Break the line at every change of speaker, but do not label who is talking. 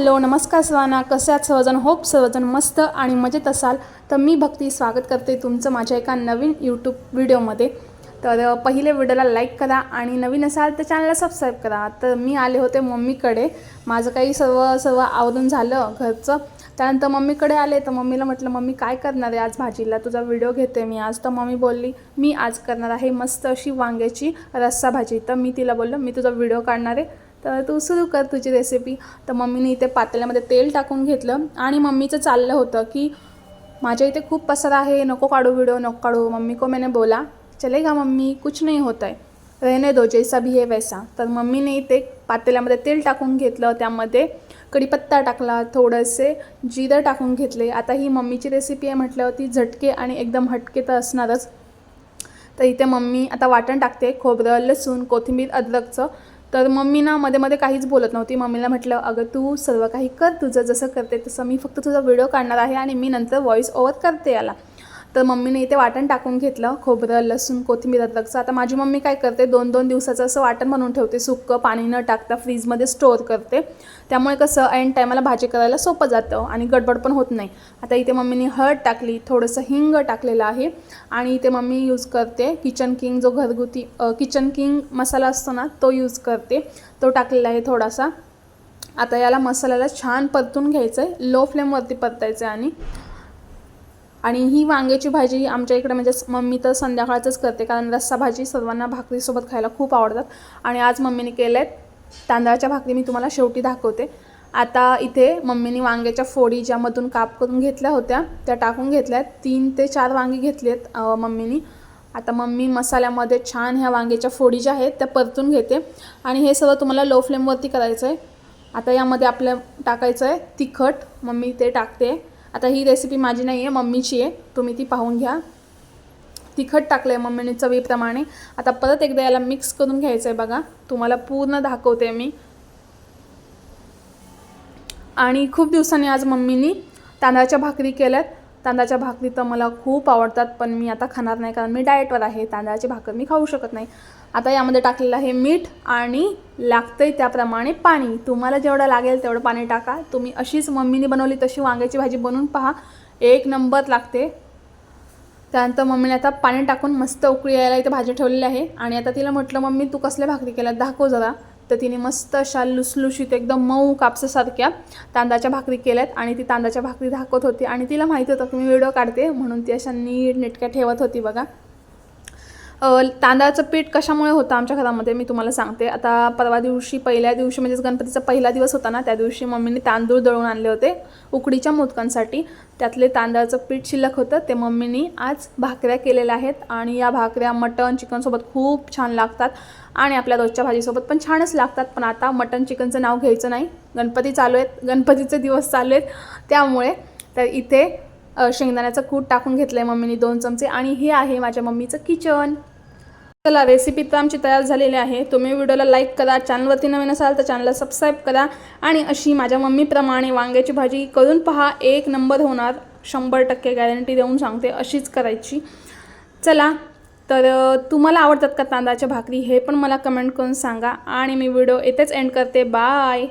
Hello नमस्कार सर्वांना कसे आहात सर्वजण? होप सर्वजण मस्त आणि मजेत असाल. तर मी भक्ती स्वागत करते तुमचं माझ्या एका नवीन यूट्यूब व्हिडिओमध्ये. तर पहिले व्हिडिओला लाईक करा आणि नवीन असाल तर चॅनलला सबस्क्राईब करा. तर मी आले होते मम्मीकडे. माझं काही सर्व सर्व आवरून झालं घरचं. त्यानंतर मम्मीकडे आले. तर मम्मीला म्हटलं मम्मी काय करणार आहे आज भाजीला? तुझा व्हिडिओ घेते मी आज. तर मम्मी बोलली मी आज करणार आहे मस्त अशी वांग्याची रस्सा भाजी. तर मी तिला बोललो मी तुझा व्हिडिओ काढणार आहे. तर तू सुरू कर तुझी रेसिपी तर मम्मीने इथे पातेल्यामध्ये तेल टाकून घेतलं आणि मम्मीचं चाललं होतं की माझ्या इथे खूप पसारा आहे नको काढू व्हिडिओ नको काढू. मम्मी को मैंने बोला चलेगा मम्मी कुछ नाही होत आहे रहने दो जैसा भी है वैसा. तर मम्मीने इथे पातेल्यामध्ये तेल टाकून घेतलं त्यामध्ये कढीपत्ता टाकला थोडेसे जिरं टाकून घेतले. आता ही मम्मीची रेसिपी आहे म्हटल्यावरती झटके आणि एकदम हटके तर असणारच. तर इथे मम्मी आता वाटण टाकते खोबरं लसूण कोथिंबीर अद्रकचं. तर मम्मी ना मध्ये मध्ये काहीच बोलत नव्हती. मम्मीला म्हटलं अगं तू सर्व काही कर तुझं जसं करते तसं मी फक्त तुझा व्हिडिओ काढणार आहे आणि मी नंतर व्हॉईस ओव्हर करते याला. तर मम्मीने इथे वाटण टाकून घेतलं खोबरं लसूण कोथिंबीर अद्रकचं आता माझी मम्मी काय करते दोन दोन दिवसाचं असं वाटण बनवून ठेवते सुक्कं पाणी न टाकता फ्रीजमध्ये स्टोअर करते. त्यामुळे कसं ऐन टायमाला भाजी करायला सोपं जातं आणि गडबड पण होत नाही. आता इथे मम्मीने हळद टाकली थोडंसं हिंग टाकलेलं आहे आणि इथे मम्मी यूज करते किचन किंग जो घरगुती किचन किंग मसाला असतो ना तो यूज करते. तो टाकलेला आहे थोडासा. आता याला मसाल्याला छान परतून घ्यायचं आहे लो फ्लेमवरती परतायचं आहे आणि आणि ही वांग्याची भाजी आमच्या इकडे म्हणजे मम्मी तर संध्याकाळचंच करते कारण रस्सा भाजी सर्वांना भाकरीसोबत खायला खूप आवडतात. आणि आज मम्मीने केल्या आहेत तांदळाच्या भाकरी मी तुम्हाला शेवटी दाखवते. आता इथे मम्मीने वांग्याच्या फोडी ज्यामधून काप करून घेतल्या होत्या त्या टाकून घेतल्या आहेत तीन ते चार वांगी घेतली आहेत मम्मीनी. आता मम्मी मसाल्यामध्ये छान ह्या वांग्याच्या फोडी ज्या आहेत त्या परतून घेते. आणि हे सगळं तुम्हाला लो फ्लेमवरती करायचं आहे आता यामध्ये आपल्या टाकायचं आहे तिखट. मम्मी ते टाकते. आता ही रेसिपी माझी नाही आहे मम्मीची आहे. तुम्ही ती पाहून घ्या. तिखट टाकलं आहे मम्मीने चवीप्रमाणे. आता परत एकदा याला मिक्स करून घ्यायचं आहे बघा. तुम्हाला पूर्ण दाखवते मी. आणि खूप दिवसांनी आज मम्मीनी तांदळाच्या भाकरी केल्यात. तांदळाच्या भाकरी तर मला खूप आवडतात पण मी आता खाणार नाही कारण मी डाएटवर आहे. तांदळाची भाकर मी खाऊ शकत नाही. आता यामध्ये टाकलेलं आहे मीठ आणि लागतं आहे त्याप्रमाणे पाणी. तुम्हाला जेवढं लागेल तेवढं पाणी टाका. तुम्ही अशीच मम्मीने बनवली तशी वांग्याची भाजी बनवून पहा. एक नंबर लागते. त्यानंतर मम्मीने आता पाणी टाकून मस्त उकळी यायला इथे भाजी ठेवलेली आहे. आणि आता तिला म्हटलं मम्मी तू कसल्या भाकरी केल्यात? दाखव जरा. तर तिने मस्त अशा लुसलुशीत एकदम मऊ कापसासारख्या तांदळाच्या भाकरी केल्यात आणि ती तांदळाच्या भाकरी दाखवत होती आणि तिला माहिती होतं की मी व्हिडिओ काढते म्हणून ती अशा नीट नेटक्या ठेवत होती बघा. तांदळाचं पीठ कशामुळे होतं आमच्या घरामध्ये मी तुम्हाला सांगते. आता परवा दिवशी पहिल्या दिवशी म्हणजेच गणपतीचा पहिला दिवस होता ना त्या दिवशी मम्मीने तांदूळ दळून आणले होते उकडीच्या मोदकांसाठी. त्यातले तांदळाचं पीठ शिल्लक होतं ते मम्मीनी आज भाकऱ्या केलेल्या आहेत आणि या भाकऱ्या मटण चिकनसोबत खूप छान लागतात आणि आपल्या रोजच्या भाजीसोबत पण छानच लागतात. पण आता मटण चिकनचं नाव घ्यायचं नाही. गणपती चालू आहेत गणपतीचे दिवस चालू आहेत. त्यामुळे तर इथे शेंगदाण्याचं कूट टाकून घेतलं आहे मम्मीने दोन चमचे आणि हे आहे माझ्या मम्मीचं किचन. चला रेसिपी तर आमची तयार झालेली आहे. तुम्ही व्हिडिओला लाईक करा चॅनलवरती नवीन असाल तर चॅनलला सबस्क्राईब करा आणि अशी माझ्या मम्मीप्रमाणे वांग्याची भाजी करून पहा एक नंबर होणार शंभर टक्के गॅरंटी देऊन सांगते अशीच करायची. चला तर तुम्हाला आवडतात का तांदळाच्या भाकरी? हे पण मला कमेंट करून सांगा आणि मी व्हिडिओ येथेच एंड करते. बाय